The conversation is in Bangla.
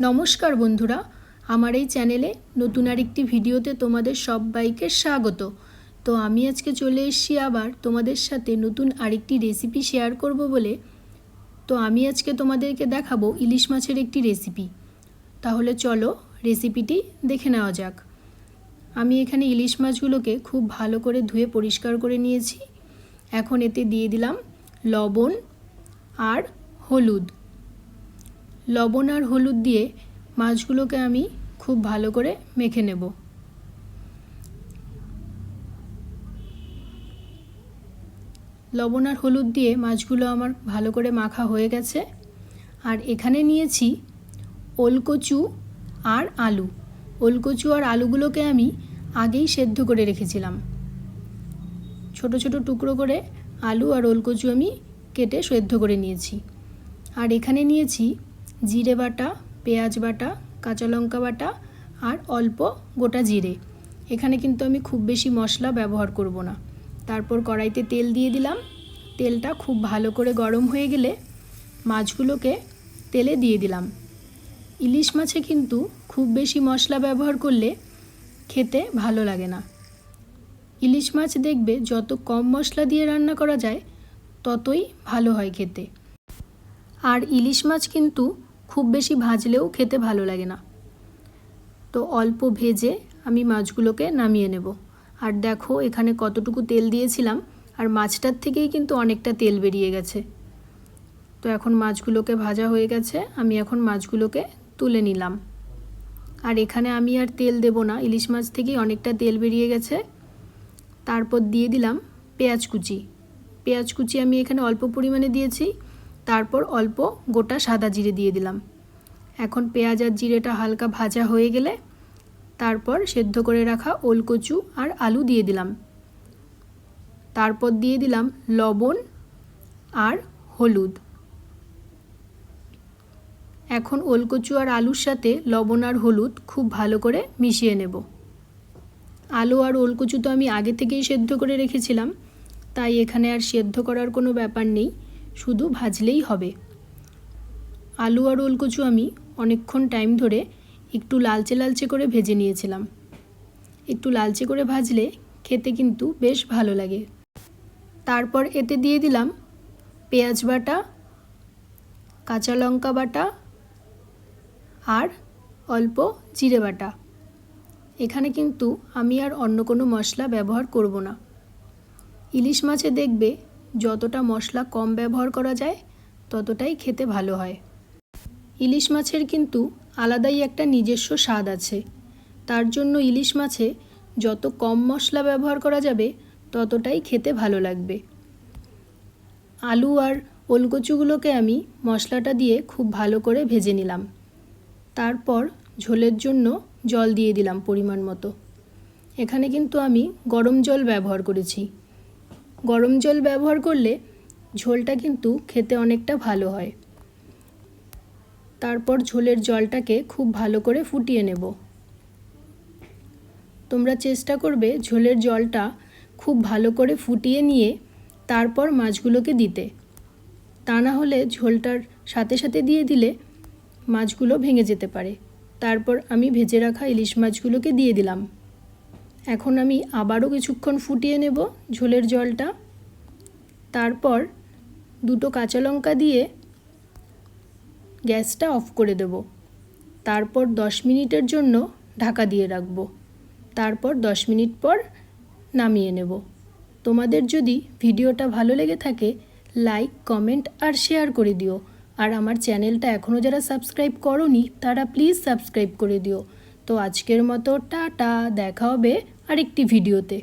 নমস্কার বন্ধুরা, আমার এই চ্যানেলে নতুন আরেকটি ভিডিওতে তোমাদের সব সবাইকে স্বাগত। তো আমি আজকে চলে এসেছি আবার তোমাদের সাথে নতুন আরেকটি রেসিপি শেয়ার করব বলে। তো আমি আজকে তোমাদেরকে দেখাবো ইলিশ মাছের একটি রেসিপি। তাহলে চলো রেসিপিটি দেখে নেওয়া যাক। আমি এখানে ইলিশ মাছগুলোকে খুব ভালো করে ধুয়ে পরিষ্কার করে নিয়েছি। এখন এতে দিয়ে দিলাম লবণ আর হলুদ। লবণ আর হলুদ দিয়ে মাছগুলোকে আমি খুব ভালো করে মেখে নেব। লবণ আর হলুদ দিয়ে মাছগুলো আমার ভালো করে মাখা হয়ে গেছে। আর এখানে নিয়েছি ওলকচু আর আলু। ওলকচু আর আলুগুলোকে আমি আগেই সেদ্ধ করে রেখেছিলাম। ছোট ছোট টুকরো করে আলু আর ওলকচু আমি কেটে সেদ্ধ করে নিয়েছি। আর এখানে নিয়েছি জিরে বাটা, পেঁয়াজ বাটা, কাঁচা লঙ্কা বাটা আর অল্প গোটা জিরে। এখানে কিন্তু আমি খুব বেশি মশলা ব্যবহার করব না। তারপর কড়াইতে তেল দিয়ে দিলাম। তেলটা খুব ভালো করে গরম হয়ে গেলে মাছগুলোকে তেলে দিয়ে দিলাম। ইলিশ মাছে কিন্তু খুব বেশি মশলা ব্যবহার করলে খেতে ভালো লাগে না। ইলিশ মাছ দেখবে যত কম মশলা দিয়ে রান্না করা যায়, ততই ভালো হয় খেতে। আর ইলিশ মাছ কিন্তু খুব বেশি ভাজলেও খেতে ভালো লাগে না। তো অল্প ভেজে আমি মাছগুলোকে নামিয়ে নেব। আর দেখো, এখানে কতটুকু তেল দিয়েছিলাম, আর মাছটার থেকেই কিন্তু অনেকটা তেল বেরিয়ে গেছে। তো এখন মাছগুলোকে ভাজা হয়ে গেছে, আমি এখন মাছগুলোকে তুলে নিলাম। আর এখানে আমি আর তেল দেব না, ইলিশ মাছ থেকেই অনেকটা তেল বেরিয়ে গেছে। তারপর দিয়ে দিলাম পেঁয়াজ কুচি। পেঁয়াজ কুচি আমি এখানে অল্প পরিমাণে দিয়েছি তারপর অল্প গোটা সাদা জিরে দিয়ে দিলাম। এখন পেঁয়াজ আর জিরেটা হালকা ভাজা হয়ে গেলে তারপর সেদ্ধ করে রাখা ওলকচু আর আলু দিয়ে দিলাম। তারপর দিয়ে দিলাম লবণ আর হলুদ। এখন ওলকচু আর আলুর সাথে লবণ আর হলুদ খুব ভালো করে মিশিয়ে নেব। আলু আর ওলকচু তো আমি আগে থেকেই সেদ্ধ করে রেখেছিলাম, তাই এখানে আর সেদ্ধ করার কোনো ব্যাপার নেই। শুধু ভাজলেই হবে। আলু আর ওলকচু আমি অনেকক্ষণ টাইম ধরে একটু লালচে লালচে করে ভেজে নিয়েছিলাম। একটু লালচে করে ভাজলে খেতে কিন্তু বেশ ভালো লাগে। তারপর এতে দিয়ে দিলাম পেঁয়াজ বাটা, কাঁচা লঙ্কা বাটা আর অল্প জিরে বাটা। এখানে কিন্তু আমি আর অন্য কোনো মশলা ব্যবহার করব না। ইলিশ মাছে দেখবে যতটা মশলা কম ব্যবহার করা যায়, ততটাই খেতে ভালো হয়। ইলিশ মাছের কিন্তু আলাদাই একটা নিজস্ব স্বাদ আছে। তার জন্য ইলিশ মাছে যত কম মশলা ব্যবহার করা যাবে, ততটাই খেতে ভালো লাগবে। আলু আর ওলকচুগুলোকে আমি মশলাটা দিয়ে খুব ভালো করে ভেজে নিলাম। তারপর ঝোলের জন্য জল দিয়ে দিলাম পরিমাণ মতো। এখানে কিন্তু আমি গরম জল ব্যবহার করেছি। গরম জল ব্যবহার করলে ঝোলটা কিন্তু খেতে অনেকটা ভালো হয়। তারপর ঝোলের জলটাকে খুব ভালো করে ফুটিয়ে নেব। তোমরা চেষ্টা করবে ঝোলের জলটা খুব ভালো করে ফুটিয়ে নিয়ে তারপর মাছগুলোকে দিতে। তা না হলে ঝোলটার সাথে সাথে দিয়ে দিলে মাছগুলো ভেঙে যেতে পারে। তারপর আমি ভেজে রাখা ইলিশ মাছগুলোকে দিয়ে দিলাম। এখন আমি আবারও কিছুক্ষণ ফুটিয়ে নেব ঝোলের জলটা। তারপর দুটো কাঁচা লঙ্কা দিয়ে গ্যাসটা অফ করে দেব। তারপর দশ মিনিটের জন্য ঢাকা দিয়ে রাখব। তারপর দশ মিনিট পর নামিয়ে নেব। তোমাদের যদি ভিডিওটা ভালো লেগে থাকে, লাইক, কমেন্ট আর শেয়ার করে দিও। আর আমার চ্যানেলটা এখনও যারা সাবস্ক্রাইব করনি, তারা প্লিজ সাবস্ক্রাইব করে দিও। তো আজকের মতো টাটা, দেখা হবে আরেকটি ভিডিওতে।